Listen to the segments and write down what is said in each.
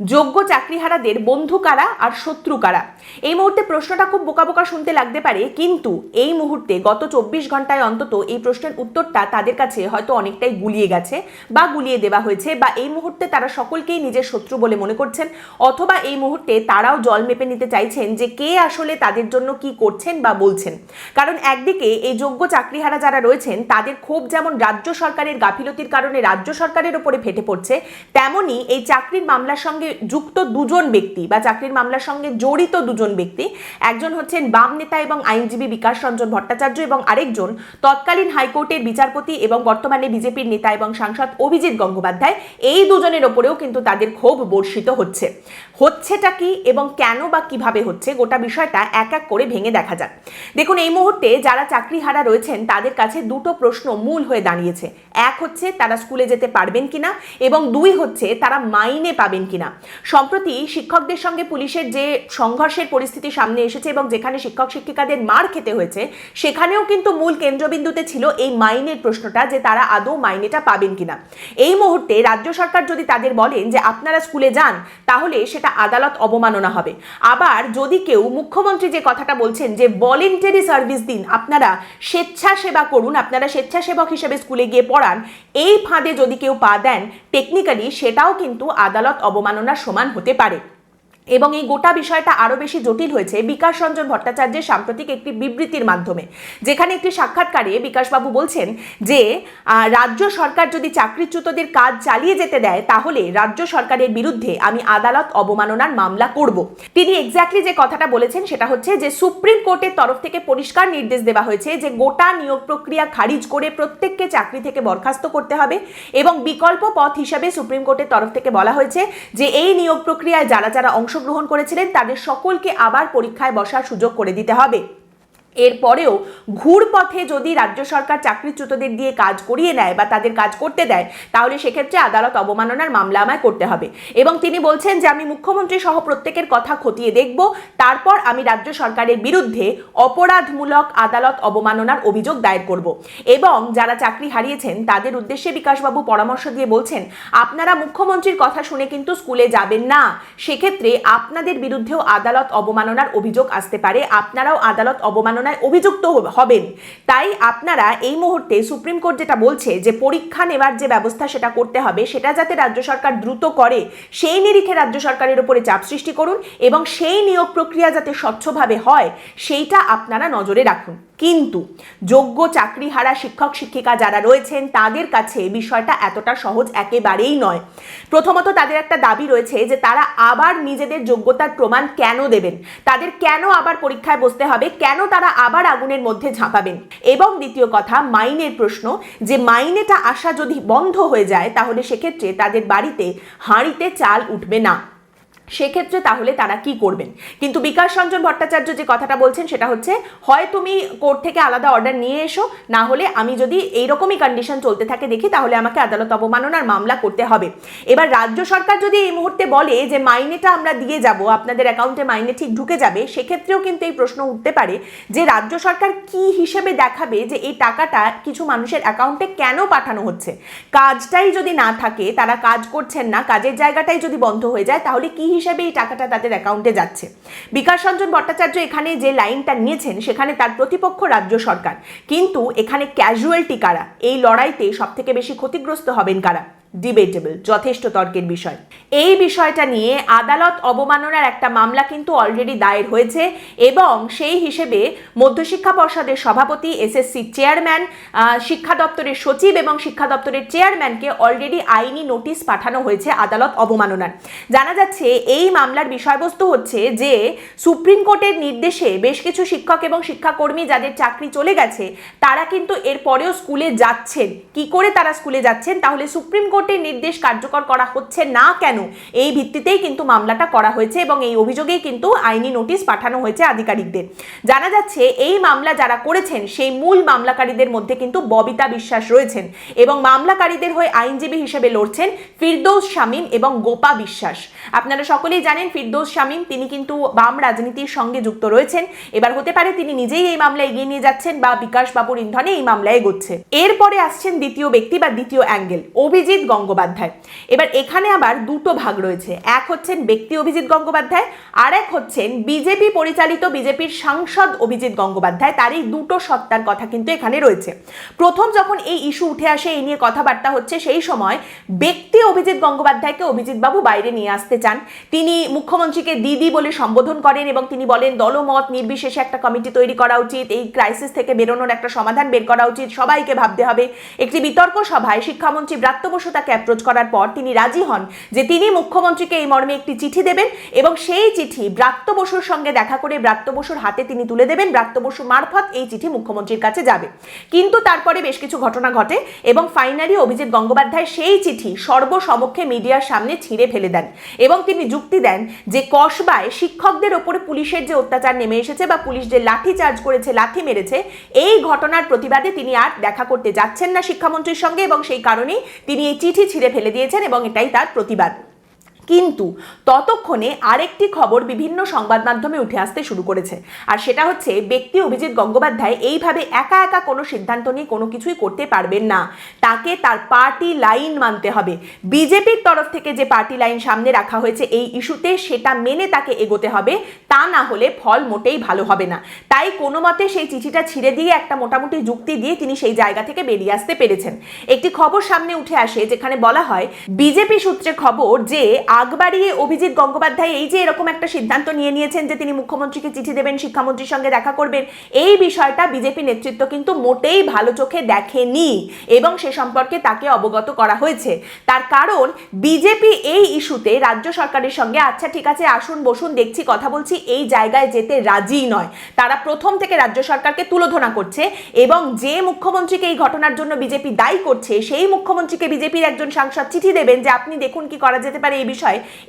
যোগ্য চাকরিহারাদের বন্ধু কারা আর শত্রু কারা? এই মুহূর্তে প্রশ্নটা খুব বোকা বোকা শুনতে লাগতে পারে, কিন্তু এই মুহূর্তে গত চব্বিশ ঘন্টায় অন্তত এই প্রশ্নের উত্তরটা তাদের কাছে হয়তো অনেকটাই গুলিয়ে গেছে বা গুলিয়ে দেওয়া হয়েছে বা এই মুহূর্তে তারা সকলকেই নিজের শত্রু বলে মনে করছেন, অথবা এই মুহূর্তে তারাও জল মেপে নিতে চাইছেন যে কে আসলে তাদের জন্য কি করছেন বা বলছেন। কারণ একদিকে এই যোগ্য চাকরিহারা যারা রয়েছেন, তাদের ক্ষোভ যেমন রাজ্য সরকারের গাফিলতির কারণে রাজ্য সরকারের ওপরে ফেটে পড়ছে, তেমনি এই চাকরির মামলার সঙ্গে যুক্ত দুজন ব্যক্তি বা চাকরির মামলার সঙ্গে জড়িত দুজন ব্যক্তি, একজন হচ্ছেন বাম নেতা এবং আইনজীবী বিকাশ রঞ্জন ভট্টাচার্য এবং আরেকজন তৎকালীন হাইকোর্টের বিচারপতি এবং বর্তমানে বিজেপির নেতা এবং সাংসদ অভিজিৎ গঙ্গোপাধ্যায়। এই দুজনের ওপরেও কিন্তু তাদের ক্ষোভ বর্ষিত হচ্ছে। হচ্ছেটা কি এবং কেন বা কীভাবে হচ্ছে? গোটা বিষয়টা এক এক করে ভেঙে দেখা যাক। দেখুন, এই মুহূর্তে যারা চাকরিহারা রয়েছেন, তাদের কাছে দুটো প্রশ্ন মূল হয়ে দাঁড়িয়েছে। এক হচ্ছে, তারা স্কুলে যেতে পারবেন কিনা? এবং দুই হচ্ছে, তারা মাইনে পাবেন কিনা? সম্প্রতি শিক্ষকদের সঙ্গে পুলিশের যে সংঘর্ষের পরিস্থিতি সামনে এসেছে এবং যেখানে শিক্ষক শিক্ষিকাদের মার খেতে হয়েছে, সেখানেও কিন্তু মূল কেন্দ্রবিন্দুতে ছিল এই মাইনের প্রশ্নটা যে তারা আদৌ মাইনেটা পাবেন কিনা। এই মুহূর্তে রাজ্য সরকার যদি তাদের বলেন যে আপনারা স্কুলে যান, তাহলে সেটা আদালত অবমাননা হবে। আবার যদি কেউ মুখ্যমন্ত্রী যে কথাটা বলছেন যে ভলেন্টারি সার্ভিস দিন, আপনারা স্বেচ্ছাসেবা করুন, আপনারা স্বেচ্ছাসেবক হিসেবে স্কুলে গিয়ে পড়ান, এই ফাঁদে যদি কেউ পা দেন টেকনিক্যালি সেটাও কিন্তু আদালত অবমাননার সমান হতে পারে। এবং এই গোটা বিষয়টা আরও বেশি জটিল হয়েছে বিকাশ রঞ্জন ভট্টাচার্যের সাম্প্রতিক একটি বিবৃতির মাধ্যমে। যেখানে একটি সাক্ষাৎকারে বিকাশবাবু বলছেন যে রাজ্য সরকার যদি চাকরিচ্যুতদের কাজ চালিয়ে যেতে দেয়, তাহলে রাজ্য সরকারের বিরুদ্ধে আমি আদালত অবমাননার মামলা করব। তিনি এক্স্যাক্টলি যে কথাটা বলেছেন সেটা হচ্ছে যে, সুপ্রিম কোর্টের তরফ থেকে পরিষ্কার নির্দেশ দেওয়া হয়েছে যে, গোটা নিয়োগ প্রক্রিয়া খারিজ করে প্রত্যেককে চাকরি থেকে বরখাস্ত করতে হবে এবং বিকল্প পথ হিসাবে সুপ্রিম কোর্টের তরফ থেকে বলা হয়েছে যে, এই নিয়োগ প্রক্রিয়ায় যারা যারা অংশগ্রহণ করেছিলেন তাদের সকলকে আবার পরীক্ষায় বসার সুযোগ করে দিতে হবে। এরপরেও ঘুরপথে যদি রাজ্য সরকার চাকরিচ্যুতদের দিয়ে কাজ করিয়ে নেয় বা তাদের কাজ করতে দেয়, তাহলে সেক্ষেত্রে আদালত অবমাননার মামলা আমায় করতে হবে। এবং তিনি বলছেন যে, আমি মুখ্যমন্ত্রী সহ প্রত্যেকের কথা খতিয়ে দেখব, তারপর আমি রাজ্য সরকারের বিরুদ্ধে অপরাধমূলক আদালত অবমাননার অভিযোগ দায়ের করব। এবং যারা চাকরি হারিয়েছেন, তাদের উদ্দেশ্যে বিকাশবাবু পরামর্শ দিয়ে বলছেন, আপনারা মুখ্যমন্ত্রীর কথা শুনে কিন্তু স্কুলে যাবেন না। সেক্ষেত্রে আপনাদের বিরুদ্ধেও আদালত অবমাননার অভিযোগ আসতে পারে। আপনারাও আদালত অবমাননায় অভিযুক্ত হবেন। তাই আপনারা এই মুহূর্তে সুপ্রিম কোর্ট যেটা বলছে যে পরীক্ষা নেওয়ার যে ব্যবস্থা সেটা করতে হবে, সেটা যাতে রাজ্য সরকার দ্রুত করে, সেই নিরিখে রাজ্য সরকারের উপরে চাপ সৃষ্টি করুন এবং সেই নিয়োগ প্রক্রিয়া যাতে স্বচ্ছভাবে হয়, সেইটা আপনারা নজরে রাখুন। কিন্তু যোগ্য চাকরিহারা শিক্ষক, শিক্ষিকা যারা রয়েছেন, তাদের কাছে বিষয়টা এতটা সহজ একেবারেই নয়। প্রথমত তাদের একটা দাবি রয়েছে যে তারা আবার নিজেদের যোগ্যতার প্রমাণ কেন দেবেন? তাদের কেন আবার পরীক্ষায় বসতে হবে? কেন তারা আবার আগুনের মধ্যে ঝাঁপাবেন? এবং দ্বিতীয় কথা, মাইনের প্রশ্ন যে মাইনেটা আসা যদি বন্ধ হয়ে যায়, তাহলে সেক্ষেত্রে তাদের বাড়িতে হাঁড়িতে চাল উঠবে না। সেক্ষেত্রে তাহলে তারা কি করবেন? কিন্তু বিকাশ রঞ্জন ভট্টাচার্য যে কথাটা বলছেন সেটা হচ্ছে, হয় তুমি কোর্ট থেকে আলাদা অর্ডার নিয়ে এসো, না হলে আমি যদি এইরকমই কন্ডিশন চলতে থাকে দেখি, তাহলে আমাকে আদালত অবমাননার মামলা করতে হবে। এবার রাজ্য সরকার যদি এই মুহূর্তে বলে যে মাইনেটা আমরা দিয়ে যাব, আপনাদের অ্যাকাউন্টে মাইনে ঠিক ঢুকে যাবে, সেক্ষেত্রেও কিন্তু এই প্রশ্ন উঠতে পারে যে রাজ্য সরকার কি হিসেবে দেখাবে যে এই টাকাটা কিছু মানুষের অ্যাকাউন্টে কেন পাঠানো হচ্ছে? কাজটাই যদি না থাকে, তারা কাজ করছেন না, কাজের জায়গাটাই যদি বন্ধ হয়ে যায়, তাহলে কি হিসেবে এই টাকাটা তাদের অ্যাকাউন্টে যাচ্ছে। বিকাশ রঞ্জন ভট্টাচার্য এখানে যে লাইনটা নিয়েছেন, সেখানে তার প্রতিপক্ষ রাজ্য সরকার। কিন্তু এখানে ক্যাজুয়ালটি কারা? এই লড়াইতে সবথেকে বেশি ক্ষতিগ্রস্ত হবেন কারা? ডিবেটেবল যথেষ্ট তর্কের বিষয়। এই বিষয়টা নিয়ে আদালত অবমাননার একটা মামলা কিন্তু অলরেডি দায়ের হয়েছে এবং সেই হিসেবে মধ্যশিক্ষা পর্ষদের সভাপতি এসএসসি চেয়ারম্যান শিক্ষা দপ্তরের সচিব এবং শিক্ষা দপ্তরের চেয়ারম্যানকে অলরেডি আইনি নোটিশ পাঠানো হয়েছে আদালত অবমাননার। জানা যাচ্ছে এই মামলার বিষয়বস্তু হচ্ছে যে সুপ্রিম কোর্টের নির্দেশে বেশ কিছু শিক্ষক এবং শিক্ষাকর্মী যাদের চাকরি চলে গেছে, তারা কিন্তু এরপরেও স্কুলে যাচ্ছেন। কি করে তারা স্কুলে যাচ্ছেন? তাহলে সুপ্রিম কোর্টের নির্দেশ কার্যকর করা হচ্ছে না কেন? এই ভিত্তিতেই কিন্তু মামলাটা করা হয়েছে এবং এই অভিযোগেই কিন্তু আইনি নোটিশ পাঠানো হয়েছে আধিকারিকদের। জানা যাচ্ছে, এই মামলা যারা করেছেন, সেই মূল মামলাকারীদের মধ্যে কিন্তু ববিতা বিশ্বাস রয়েছেন এবং মামলাকারীদের হয়ে আইনজীবী হিসেবে লড়ছেন ফিরদৌস শামীম এবং গোপা বিশ্বাস। আপনারা সকলেই জানেন, ফিরদৌস শামীম, তিনি কিন্তু বাম রাজনীতির সঙ্গে যুক্ত রয়েছেন। এবার হতে পারে তিনি নিজেই এই মামলা এগিয়ে নিয়ে যাচ্ছেন বা বিকাশ বাবুর ইন্ধনে এই মামলা এগোচ্ছে। এরপরে আসছেন দ্বিতীয় ব্যক্তি বা দ্বিতীয় অ্যাঙ্গেল, অভিজিৎ গঙ্গোপাধ্যায়। এবার এখানে আবার দুটো ভাগ রয়েছে। এক হচ্ছেন ব্যক্তি অভিজিৎ গঙ্গোপাধ্যায়, আর এক হচ্ছেন বিজেপি পরিচালিত বিজেপির সাংসদ অভিজিৎ গঙ্গোপাধ্যায়। তার এই দুটো সত্তার কথা কিন্তু এখানে রয়েছে। প্রথম যখন এই ইস্যু উঠে আসে, এই নিয়ে কথাবার্তা হচ্ছে, সেই সময় ব্যক্তি অভিজিৎ গঙ্গোপাধ্যায়কে অভিজিৎ বাবু বাইরে নিয়ে আসতে চান। তিনি মুখ্যমন্ত্রীকে দিদি বলে সম্বোধন করেন এবং তিনি বলেন, দলমত, নির্বিশেষে একটা কমিটি তৈরি করা উচিত, এই ক্রাইসিস থেকে বেরোনোর একটা সমাধান বের করা উচিত, সবাইকে ভাবতে হবে। একটি বিতর্ক সভায় শিক্ষামন্ত্রী ব্রাত্য বসু তাকে অ্যাপ্রোচ করার পর তিনি রাজি হন যে তিনি মুখ্যমন্ত্রীকে এই মর্মে একটি চিঠি দেবেন এবং সেই চিঠি ব্রাত্য বসুর সঙ্গে দেখা করে ব্রাত্য বসুর হাতে তিনি তুলে দেবেন। ব্রাত্য বসু মারফত এই চিঠি মুখ্যমন্ত্রীর কাছে যাবে। কিন্তু তারপরে বেশ কিছু ঘটনা ঘটে এবং ফাইনালি অভিজিৎ গঙ্গোপাধ্যায় সেই চিঠি সর্বসমক্ষে মিডিয়ার সামনে ছিঁড়ে ফেলে দেন এবং তিনি যুক্তি দেন যে কসবায় শিক্ষকদের ওপরে পুলিশের যে অত্যাচার নেমে এসেছে বা পুলিশ যে লাঠি চার্জ করেছে, লাঠি মেরেছে, এই ঘটনার প্রতিবাদে তিনি আর দেখা করতে যাচ্ছেন না শিক্ষামন্ত্রীর সঙ্গে এবং সেই কারণেই তিনি এই চিঠি ছিঁড়ে ফেলে দিয়েছেন এবং এটাই তার প্রতিবাদ। কিন্তু ততক্ষণে আরেকটি খবর বিভিন্ন সংবাদ মাধ্যমে উঠে আসতে শুরু করেছে। আর সেটা হচ্ছে, ব্যক্তি অভিজিৎ গঙ্গোপাধ্যায় এইভাবে একা একা কোনো সিদ্ধান্ত নিয়ে কোনো কিছুই করতে পারবেন না। তাকে তার পার্টি লাইন মানতে হবে। বিজেপির তরফ থেকে যে পার্টি লাইন সামনে রাখা হয়েছে এই ইস্যুতে সেটা মেনে তাকে এগোতে হবে। তা না হলে ফল মোটেই ভালো হবে না। তাই কোনো মতে সেই চিঠিটা ছিঁড়ে দিয়ে একটা মোটামুটি যুক্তি দিয়ে তিনি সেই জায়গা থেকে বেরিয়ে আসতে পেরেছেন। একটি খবর সামনে উঠে আসে, যেখানে বলা হয়, বিজেপি সূত্রে খবর যে আগ বাড়িয়ে অভিজিৎ গঙ্গোপাধ্যায় এই যে এরকম একটা সিদ্ধান্ত নিয়ে নিয়েছেন যে তিনি মুখ্যমন্ত্রীকে চিঠি দেবেন, শিক্ষামন্ত্রীর সঙ্গে দেখা করবেন, এই বিষয়টা বিজেপি নেতৃত্ব কিন্তু মোটেই ভালো চোখে দেখেনি এবং সে সম্পর্কে তাকে অবগত করা হয়েছে। তার কারণ, বিজেপি এই ইস্যুতে রাজ্য সরকারের সঙ্গে আচ্ছা ঠিক আছে, আসুন, বসুন, দেখছি, কথা বলছি, এই জায়গায় যেতে রাজি নয়। তারা প্রথম থেকে রাজ্য সরকারকে তুলোধনা করছে এবং যে মুখ্যমন্ত্রীকে এই ঘটনার জন্য বিজেপি দায়ী করছে, সেই মুখ্যমন্ত্রীকে বিজেপির একজন সাংসদ চিঠি দেবেন যে, আপনি দেখুন কি করা যেতে পারে, এই বিষয়ে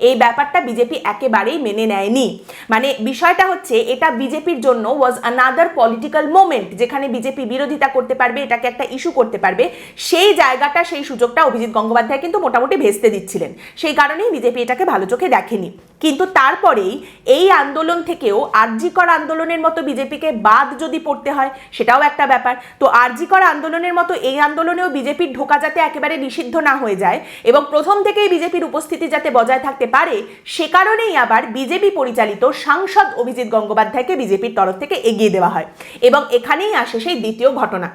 এই ব্যাপারটা বিজেপি একেবারেই মেনে নেয়নি। মানে বিষয়টা হচ্ছে, এটা বিজেপির জন্য ওয়াজ আনাদার পলিটিক্যাল মোমেন্ট যেখানে বিজেপি বিরোধিতা করতে পারবে, এটাকে একটা ইস্যু করতে পারবে। সেই জায়গাটা, সেই সুযোগটা অভিজিৎ গঙ্গোপাধ্যায় কিন্তু মোটামুটি ভেস্তে দিচ্ছিলেন। সেই কারণেই বিজেপি এটাকে ভালো চোখে দেখেনি। কিন্তু তারপরেই এই আন্দোলন থেকেও আরজিকর আন্দোলনের মতো বিজেপিকে বাদ যদি পড়তে হয়, সেটাও একটা ব্যাপার। তো আরজিকর আন্দোলনের মতো এই আন্দোলনেও বিজেপির ঢোকা যাতে একেবারে নিষিদ্ধ না হয়ে যায় এবং প্রথম থেকেই বিজেপির উপস্থিতি যাতে বজায় থাকতে পারে, সে কারণেই আবার বিজেপি পরিচালিত সাংসদ অভিজিৎ গঙ্গোপাধ্যায়কে বিজেপির তরফ থেকে এগিয়ে দেওয়া হয় এবং এখানেই আসে সেই দ্বিতীয় ঘটনা।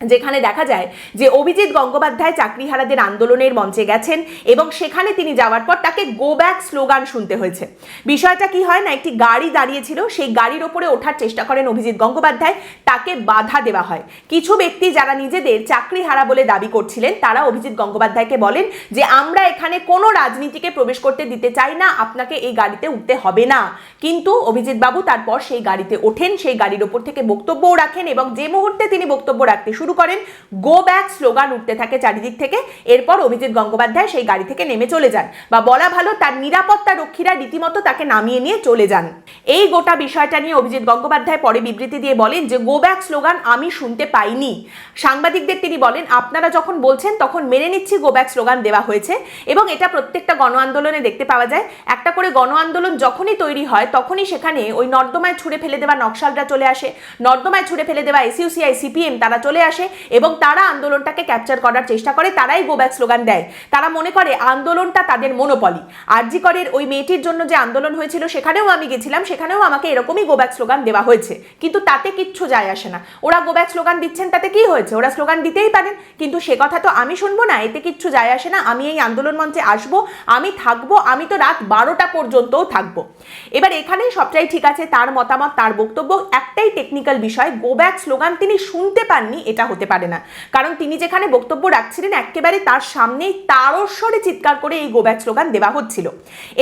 যেখানে দেখা যায় যে অভিজিৎ গঙ্গোপাধ্যায় চাকরিহারাদের আন্দোলনের মঞ্চে গেছেন এবং সেখানে তিনি যাওয়ার পর তাকে গো ব্যাক স্লোগান শুনতে হয়েছে। বিষয়টা কি হয় না, একটি গাড়ি দাঁড়িয়েছিল, সেই গাড়ির ওপরে ওঠার চেষ্টা করেন অভিজিৎ গঙ্গোপাধ্যায়, তাকে বাধা দেওয়া হয়। কিছু ব্যক্তি যারা নিজেদের চাকরি হারা বলে দাবি করছিলেন, তারা অভিজিৎ গঙ্গোপাধ্যায়কে বলেন যে, আমরা এখানে কোনো রাজনীতিকে প্রবেশ করতে দিতে চাই না, আপনাকে এই গাড়িতে উঠতে হবে না। কিন্তু অভিজিৎ বাবু তারপর সেই গাড়িতে ওঠেন, সেই গাড়ির ওপর থেকে বক্তব্যও রাখেন এবং যে মুহূর্তে তিনি বক্তব্য রাখতে শুরু করেন। গো ব্যাক স্লোগান উঠতে থাকে চারিদিক থেকে। এরপর অভিজিৎ গঙ্গোপাধ্যায় সেই গাড়ি থেকে নেমে চলে যান। বা বলা ভালো, তার নিরাপত্তা রক্ষীরা রীতিমতো তাকে নামিয়ে নিয়ে চলে যান। এই গোটা বিষয়টা নিয়ে অভিজিৎ গঙ্গোপাধ্যায় পরে বিবৃতি দিয়ে বলেন যে গো ব্যাক স্লোগান আমি শুনতে পাইনি। সাংবাদিকদের তিনি বলেন, আপনারা যখন বলছেন তখন মেনে নিচ্ছি গো ব্যাক স্লোগান দেওয়া হয়েছে। এবং এটা প্রত্যেকটা গণ আন্দোলনে দেখতে পাওয়া যায়। একটা করে গণ আন্দোলন যখনই তৈরি হয় তখনই সেখানে ওই নর্দমায় ছুঁড়ে ফেলে দেওয়া নকশালরা চলে আসে। নর্দমায় ছুঁড়ে ফেলে দেওয়া এসইউসিআই, সিপিএম তারা চলে আসে। এবং তারা আন্দোলনটাকে ক্যাপচার করার চেষ্টা করে, তারাই গো ব্যাক স্লোগান দেয়। তারা মনে করে আন্দোলনটা তাদের মনোপলি আরজি করের ওই মেয়েটির জন্য যে আন্দোলন হয়েছিল, সেখানেও আমি গেছিলাম, সেখানেও আমাকে এরকমই গো ব্যাক স্লোগান দেওয়া হয়েছে। কিন্তু তাতে কিচ্ছু যায় আসে না। ওরা গো ব্যাক স্লোগান দিচ্ছেন, তাতে কি হয়েছে? ওরা স্লোগান দিতেই পারেন, কিন্তু সে কথা তো আমি শুনব না, এতে কিচ্ছু যায় আসে না। আমি এই আন্দোলন মঞ্চে আসব, আমি থাকব, আমি তো রাত বারোটা পর্যন্তও থাকব। এবার এখানেই সবটাই ঠিক আছে, তার মতামত, তার বক্তব্য, একটাই টেকনিক্যাল বিষয় গো ব্যাক স্লোগান তিনি শুনতে পাননি, এটা হতে পারে না। কারণ তিনি যেখানে বক্তব্য রাখছিলেন, একেবারে তার সামনেই তারস্বরে চিৎকার করে এই গো ব্যাক স্লোগান দেওয়া হচ্ছিল।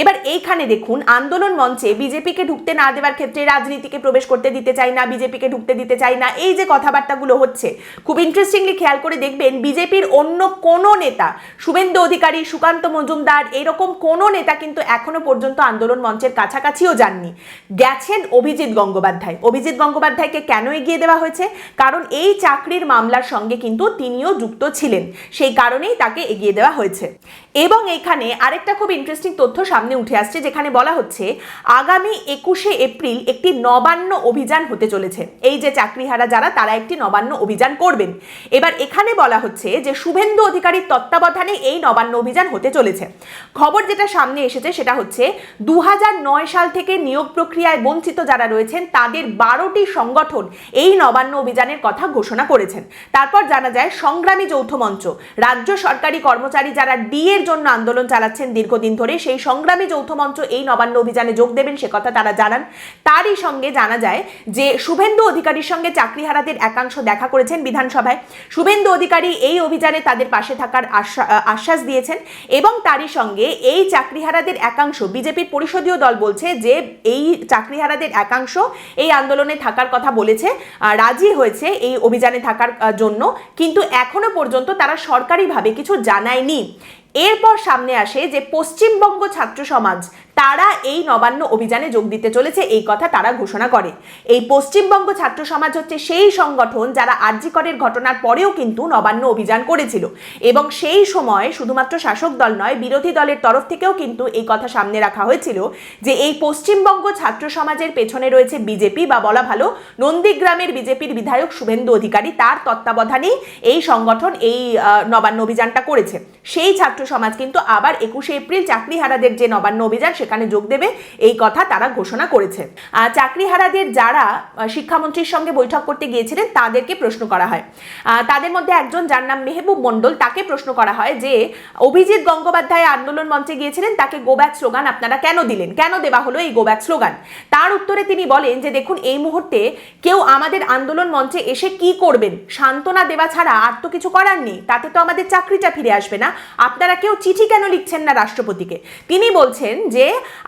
এবার এইখানে দেখুন, আন্দোলন মঞ্চে বিজেপিকে ঢুকতে না দেওয়ার ক্ষেত্রে রাজনীতিকে প্রবেশ করতে দিতে চাই না, বিজেপিকে ঢুকতে দিতে চাই না, এই যে কথাবার্তাগুলো হচ্ছে, খুব ইন্টারেস্টিংলি খেয়াল করে দেখবেন, বিজেপির অন্য কোনো নেতা, শুভেন্দু অধিকারী, সুকান্ত মজুমদার, এরকম কোনো নেতা কিন্তু এখনও পর্যন্ত আন্দোলন মঞ্চের কাছাকাছিও যাননি। গেছেন অভিজিৎ গঙ্গোপাধ্যায়। অভিজিৎ গঙ্গোপাধ্যায়কে কেন এগিয়ে দেওয়া হয়েছে? কারণ এই চাকরির মামলার সঙ্গে কিন্তু তিনিও যুক্ত ছিলেন। সেই কারণেই তাকে এগিয়ে দেওয়া হয়েছে। এবং এখানে আরেকটা খুব ইন্টারেস্টিং তথ্য সামনে উঠে আসছে, যেখানে বলা হচ্ছে, আগামী একুশে এপ্রিল একটি নবান্ন অভিযান হতে চলেছে। এই যে চাকরিহারা যারা, তারা একটি নবান্ন অভিযান করবেন। এবার এখানে বলা হচ্ছে যে, শুভেন্দু অধিকারীর তত্ত্বাবধানে এই নবান্ন অভিযান হতে চলেছে। খবর যেটা সামনে এসেছে, সেটা হচ্ছে দু হাজার নয় সাল থেকে নিয়োগ প্রক্রিয়ায় বঞ্চিত যারা রয়েছেন, তাদের বারোটি সংগঠন এই নবান্ন অভিযানের কথা ঘোষণা করেছেন। তারপর জানা যায়, সংগ্রামী যৌথ মঞ্চ, রাজ্য সরকারি কর্মচারী যারা ডি এর জন্য আন্দোলন চালাচ্ছেন দীর্ঘদিন ধরে। সেই সংগ্রামী যৌথ মঞ্চ এই নবান্ন অভিযানে যোগ দেবেন সে কথা তারা জানান। তারই সঙ্গে জানা যায় যে শুভেন্দু অধিকারীর সঙ্গে চাকরিহারাদের একাংশ দেখা করেছেন বিধানসভায়। শুভেন্দু অধিকারী এই অভিযানে তাদের পাশে থাকার আশ্বা- আশ্বাস দিয়েছেন এবং তারই সঙ্গে এই চাকরিহারাদের একাংশ বিজেপির পরিষদীয় দল বলছে যে এই চাকরিহারাদের একাংশ এই আন্দোলনে থাকার কথা বলেছে রাজি হয়েছে এই অভিযানে থাকার জন্য। কিন্তু এখনও পর্যন্ত তারা সরকারিভাবে কিছু জানায়নি। এরপর সামনে আসে যে পশ্চিমবঙ্গ ছাত্র সমাজ তারা এই নবান্ন অভিযানে যোগ দিতে চলেছে, এই কথা তারা ঘোষণা করে। এই পশ্চিমবঙ্গ ছাত্র সমাজ হচ্ছে সেই সংগঠন যারা আর্যিকরের ঘটনার পরেও কিন্তু নবান্ন অভিযান করেছিল। এবং সেই সময় শুধুমাত্র শাসক দল নয়, বিরোধী দলের তরফ থেকেও কিন্তু এই কথা সামনে রাখা হয়েছিল যে এই পশ্চিমবঙ্গ ছাত্র সমাজের পেছনে রয়েছে বিজেপি বা বলা ভালো নন্দীগ্রামের বিজেপির বিধায়ক শুভেন্দু অধিকারী। তার তত্ত্বাবধানেই এই সংগঠন এই নবান্ন অভিযানটা করেছে। সেই ছাত্র সমাজ কিন্তু আবার একুশে এপ্রিল চাকরিহারাদের যে নবান্ন অভিযান সেখানে যোগ দেবে, এই কথা তারা ঘোষণা করেছে। চাকরিহারাদের যারা শিক্ষামন্ত্রীর সঙ্গে বৈঠক করতে গিয়েছিলেন, তাদেরকে প্রশ্ন করা হয়। তাদের মধ্যে একজন যার নাম মেহবুব মণ্ডল, তাকে প্রশ্ন করা হয় যে, অভিজিৎ গঙ্গোপাধ্যায় আন্দোলন মঞ্চে গিয়েছিলেন, তাকে গোব্যাক স্লোগান আপনারা কেন দিলেন? কেন দেওয়া হলো এই গোব্যাক স্লোগান তার উত্তরে তিনি বলেন যে, দেখুন, এই মুহূর্তে কেউ আমাদের আন্দোলন মঞ্চে এসে কি করবেন? সান্ত্বনা দেওয়া ছাড়া আর তো কিছু করার নেই। তাতে তো আমাদের চাকরিটা ফিরে আসবে না। আপনারা কেউ চিঠি কেন লিখছেন না রাষ্ট্রপতিকে? তিনি বলছেন যে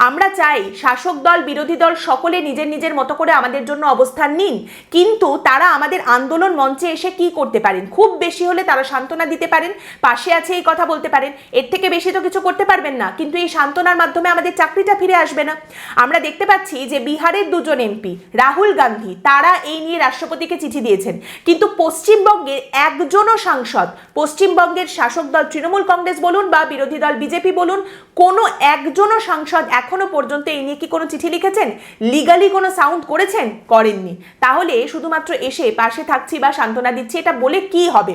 আমরা চাই শাসক দল, বিরোধী দল সকলে নিজের নিজের মতো করে আমাদের জন্য অবস্থান নিন। কিন্তু তারা আমাদের আন্দোলন মঞ্চে এসে কি করতে পারেন? খুব বেশি হলে তারা সান্ত্বনা দিতে পারেন, পাশে আছে এই কথা বলতে পারেন, এর থেকে বেশি তো কিছু করতে পারবেন না। কিন্তু এই সান্ত্বনার মাধ্যমে আমাদের চাকরিটা ফিরে আসবে না। আমরা দেখতে পাচ্ছি যে বিহারের দুজন এমপি, রাহুল গান্ধী, তারা এই নিয়ে রাষ্ট্রপতিকে চিঠি দিয়েছেন। কিন্তু পশ্চিমবঙ্গের একজনও সাংসদ, পশ্চিমবঙ্গের শাসক দল তৃণমূল কংগ্রেস বলুন বা বিরোধী দল বিজেপি বলুন, কোনো একজনও সাংসদ এখনও পর্যন্ত এই নিয়ে কি কোনো চিঠি লিখেছেন? লিগালি কোনো সাউন্ড করেছেন? করেননি। তাহলে শুধুমাত্র এসে পাশে থাকছি বা সান্ত্বনা দিচ্ছি, এটা বলে কি হবে?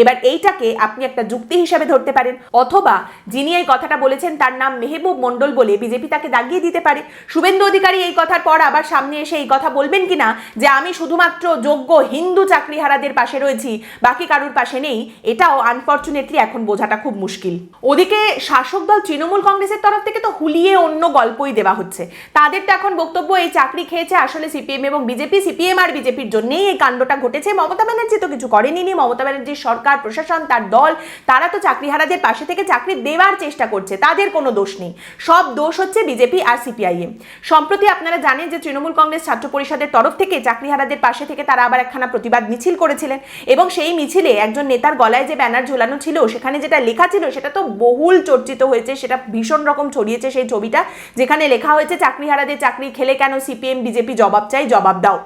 এবার এইটাকে আপনি একটা যুক্তি হিসাবে ধরতে পারেন। অথবা যিনি এই কথাটা বলেছেন, তার নাম মেহবুব মণ্ডল বলে বিজেপি তাকে দাগিয়ে দিতে পারে। শুভেন্দু অধিকারী এই কথার পর আবার সামনে এসে এই কথা বলবেন কিনা? যে আমি শুধুমাত্র যোগ্য হিন্দু চাকরিহারাদের পাশে রয়েছি, বাকি কারুর পাশে নেই, এটাও আনফর্চুনেটলি এখন বোঝাটা খুব মুশকিল। ওদিকে শাসক দল তৃণমূল কংগ্রেসের তরফ থেকে তো হুলিয়ে অন্য গল্পই দেওয়া হচ্ছে। তাদের তো এখন বক্তব্য এই চাকরি খেয়েছে, আসলে সিপিএম এবং বিজেপি, সিপিএম আর বিজেপির জন্যই এই কাণ্ডটা ঘটেছে। মমতা ব্যানার্জি তো কিছু করেনি মমতা ব্যানার্জির সরকার, প্রশাসন, তার দল, তারা তো চাকরিহারাদের পাশে থেকে চাকরি দেওয়ার চেষ্টা করছে। তাদের কোনো দোষ নেই। সব দোষ হচ্ছে বিজেপি আর সিপিআইএম। সম্প্রতি আপনারা জানেন যে তৃণমূল কংগ্রেস ছাত্র পরিষদের তরফ থেকে চাকরিহারাদের পাশে থেকে তারা আবার একখানা প্রতিবাদ মিছিল করেছিলেন এবং সেই মিছিলে একজন নেতার গলায় যে ব্যানার ঝোলানো ছিল, সেখানে যেটা লেখা ছিল, সেটা তো বহুল চর্চিত হয়েছে, সেটা ভীষণ রকম ছড়িয়েছে সেই ছবিটা, যেখানে লেখা হয়েছে, চাকরিহারাদের চাকরি খেলে কেন সিপিএম, বিজেপি জবাব চাই জবাব দাও।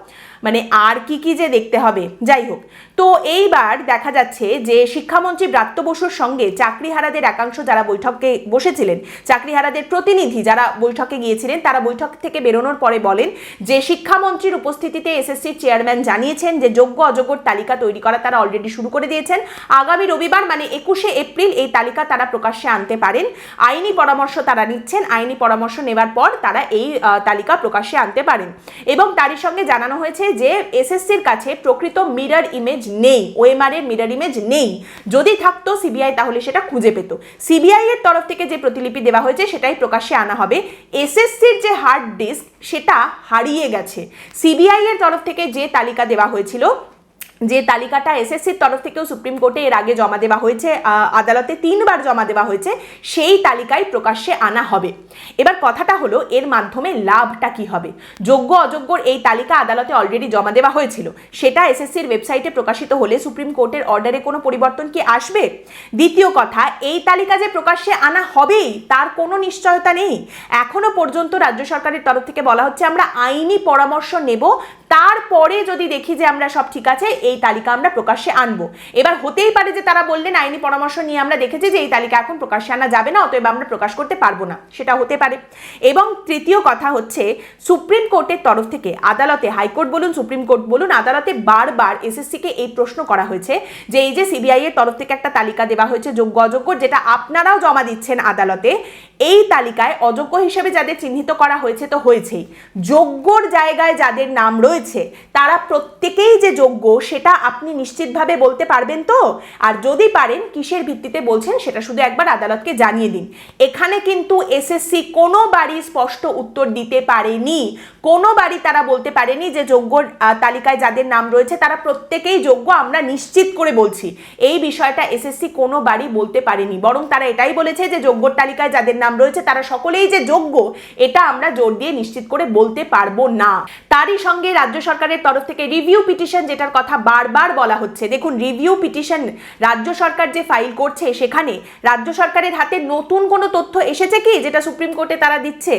মানে আর কি কি যে দেখতে হবে? যাই হোক তো এইবার দেখা যাচ্ছে যে শিক্ষামন্ত্রী ব্রাত্য বসুর সঙ্গে চাকরিহারাদের একাংশ যারা বৈঠকে বসেছিলেন, চাকরিহারাদের প্রতিনিধি যারা বৈঠকে গিয়েছিলেন, তারা বৈঠক থেকে বেরোনোর পরে বলেন যে শিক্ষামন্ত্রীর উপস্থিতিতে এসএসসির চেয়ারম্যান জানিয়েছেন যে যোগ্য অযোগ্যর তালিকা তৈরি করা তারা অলরেডি শুরু করে দিয়েছেন। আগামী রবিবার মানে একুশে এপ্রিল এই তালিকা তারা প্রকাশ্যে আনতে পারেন। আইনি পরামর্শ তারা নিচ্ছেন, আইনি পরামর্শ নেওয়ার পর তারা এই তালিকা প্রকাশ্যে আনতে পারেন। এবং তারই সঙ্গে জানানো হয়েছে যে এসএসসির কাছে প্রকৃত মিরর ইমেজ নেই ওএমআর এর মিরার ইমেজ নেই। যদি থাকতো সিবিআই তাহলে সেটা খুঁজে পেত। সিবিআই এর তরফ থেকে যে প্রতিলিপি দেওয়া হয়েছে, সেটাই প্রকাশ্যে আনা হবে। এসএসসির যে হার্ড ডিস্ক সেটা হারিয়ে গেছে। সিবিআই এর তরফ থেকে যে তালিকা দেওয়া হয়েছিল যে তালিকাটা এসএসসির তরফ থেকেও সুপ্রিম কোর্টে এর আগে জমা দেওয়া হয়েছে আদালতে তিনবার জমা দেওয়া হয়েছে, সেই তালিকায় প্রকাশ্যে আনা হবে। এবার কথাটা হলো, এর মাধ্যমে লাভটা কি হবে? যোগ্য অযোগ্যর এই তালিকা আদালতে অলরেডি জমা দেওয়া হয়েছিল। সেটা এসএসসির ওয়েবসাইটে প্রকাশিত হলে সুপ্রিম কোর্টের অর্ডারে কোনো পরিবর্তন কি আসবে? দ্বিতীয় কথা, এই তালিকা যে প্রকাশ্যে আনা হবেই, তার কোনো নিশ্চয়তা নেই। এখনও পর্যন্ত রাজ্য সরকারের তরফ থেকে বলা হচ্ছে, আমরা আইনি পরামর্শ নেব তারপরে যদি দেখি যে আমরা সব ঠিক আছে, এই তালিকা আমরা প্রকাশ্যে আনব। এবার হতেই পারে যে তারা বললেন, আইনি পরামর্শ নিয়ে আমরা দেখেছি যে এই তালিকা এখন প্রকাশ্যে আনা যাবে না, অতএব আমরা প্রকাশ করতে পারব না। সেটা হতে পারে। এবং তৃতীয় কথা হচ্ছে, সুপ্রিম কোর্টের তরফ থেকে আদালতে, হাইকোর্ট বলুন, সুপ্রিম কোর্ট বলুন, আদালতে বারবার এসএসসিকে এই প্রশ্ন করা হয়েছে যে এই যে সিবিআই এর তরফ থেকে একটা তালিকা দেওয়া হয়েছে, যোগ্য অযোগ্য, যেটা আপনারাও জমা দিচ্ছেন আদালতে, এই তালিকায় অযোগ্য হিসেবে যাদের চিহ্নিত করা হয়েছে তো হয়েছেই। যোগ্যর জায়গায় যাদের নাম রয়েছে তারা প্রত্যেকেই যে যোগ্য সেটা আপনি নিশ্চিতভাবে বলতে পারবেন তো? আর যদি পারেন, কিসের ভিত্তিতে বলছেন সেটা শুধু একবার আদালতকে জানিয়ে দিন। এখানে কিন্তু এসএসসি কোনো বাড়ি স্পষ্ট উত্তর দিতে পারেনি। কোনো বাড়ি তারা বলতে পারেনি যে যোগ্য তালিকায় যাদের নাম রয়েছে তারা প্রত্যেকেই যোগ্য, আমরা নিশ্চিত করে বলছি। এই বিষয়টা এসএসসি কোনো বাড়ি বলতে পারেনি, বরং তারা এটাই বলেছে যে যোগ্যর তালিকায় যাদের নাম রয়েছে তারা সকলেই যে যোগ্য, এটা আমরা জোর দিয়ে নিশ্চিত করে বলতে পারব না। তারই সঙ্গে রাজ্য সরকারের তরফ থেকে রিভিউ পিটিশন যেটার কথা বারবার বলা হচ্ছে। দেখুন রিভিউ পিটিশন রাজ্য সরকার যে ফাইল করছে সেখানে রাজ্য সরকারের হাতে নতুন কোনো তথ্য এসেছে কি যেটা সুপ্রিম কোর্টে তারা দিচ্ছে?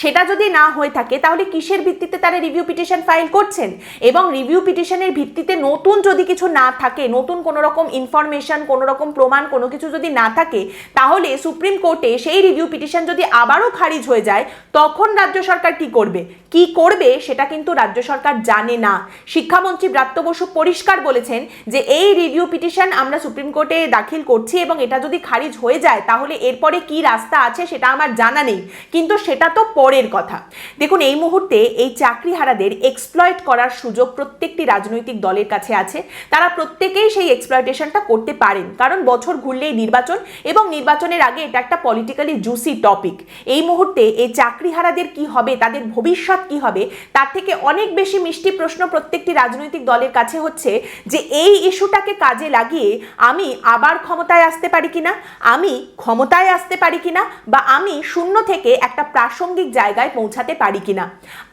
সেটা যদি না হয়ে থাকে, তাহলে কিসের ভিত্তিতে তারা রিভিউ পিটিশন ফাইল করছেন? এবং রিভিউ পিটিশনের ভিত্তিতে নতুন যদি কিছু না থাকে, নতুন কোনো রকম ইনফরমেশন কোনো রকম প্রমাণ, কোনো কিছু যদি না থাকে, তাহলে সুপ্রিম কোর্টে সেই রিভিউ পিটিশন যদি আবারও খারিজ হয়ে যায়, তখন রাজ্য সরকার কি করবে? কি করবে? সেটা কিন্তু রাজ্য সরকার জানে না। শিক্ষামন্ত্রী ব্রাত্য বসু পরিষ্কার বলেছেন যে, এই রিভিউ পিটিশন আমরা সুপ্রিম কোর্টে দাখিল করছি এবং এটা যদি খারিজ হয়ে যায়, তাহলে এরপরে কি রাস্তা আছে সেটা আমার জানা নেই। কিন্তু সেটা তো পরের কথা। দেখুন, এই মুহূর্তে এই চাকরিহারাদের এক্সপ্লয়েট করার সুযোগ প্রত্যেকটি রাজনৈতিক দলের কাছে আছে। তারা প্রত্যেকেই সেই এক্সপ্লয়টেশনটা করতে পারেন। কারণ বছর ঘুরলেই নির্বাচন এবং নির্বাচনের আগে এটা একটা পলিটিক্যালি জুসি টপিক এই মুহূর্তে এই চাকরিহারাদের কি হবে, তাদের ভবিষ্যৎ কি হবে, তার থেকে অনেক বেশি মিষ্টি প্রশ্ন প্রত্যেকটি রাজনৈতিক দলের কাছে হচ্ছে যে এই ইস্যুটাকে কাজে লাগিয়ে আমি আবার ক্ষমতায় আসতে পারি কিনা, আমি ক্ষমতায় আসতে পারি কিনা বা আমি শূন্য থেকে একটা প্রাসঙ্গিক জায়গায় পৌঁছাতে পারি কিনা।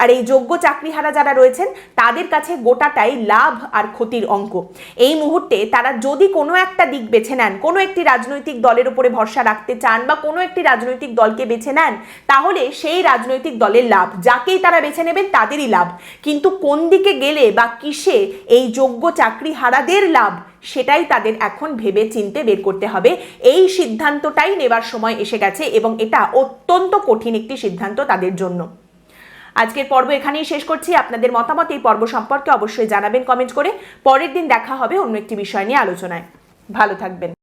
আর এই যোগ্য চাকরিহারা যারা রয়েছেন, তাদের কাছে গোটাটাই লাভ আর ক্ষতির অঙ্ক। এই মুহূর্তে তারা যদি কোনো একটা দিক বেছে নেন, কোনো একটি রাজনৈতিক দলের উপরে ভরসা রাখতে চান বা কোনো একটি রাজনৈতিক দলকে বেছে নেন, তাহলে সেই রাজনৈতিক দলের লাভ, যাকেই তারা বেছে নেবেন তাদেরই লাভ। কিন্তু কোন দিকে গেলে বা কিসে এই যোগ্য চাকরি হারাদের লাভ, সেটাই তাদের এখন ভেবে চিনতে বের করতে হবে। এই সিদ্ধান্তটাই নেবার সময় এসে গেছে এবং এটা অত্যন্ত কঠিন একটি সিদ্ধান্ত তাদের জন্য। আজকের পর্ব এখানেই শেষ করছি। আপনাদের মতামত এই পর্ব সম্পর্কে অবশ্যই জানাবেন কমেন্ট করে। পরের দিন দেখা হবে অন্য একটি বিষয় নিয়ে আলোচনায়। ভালো থাকবেন।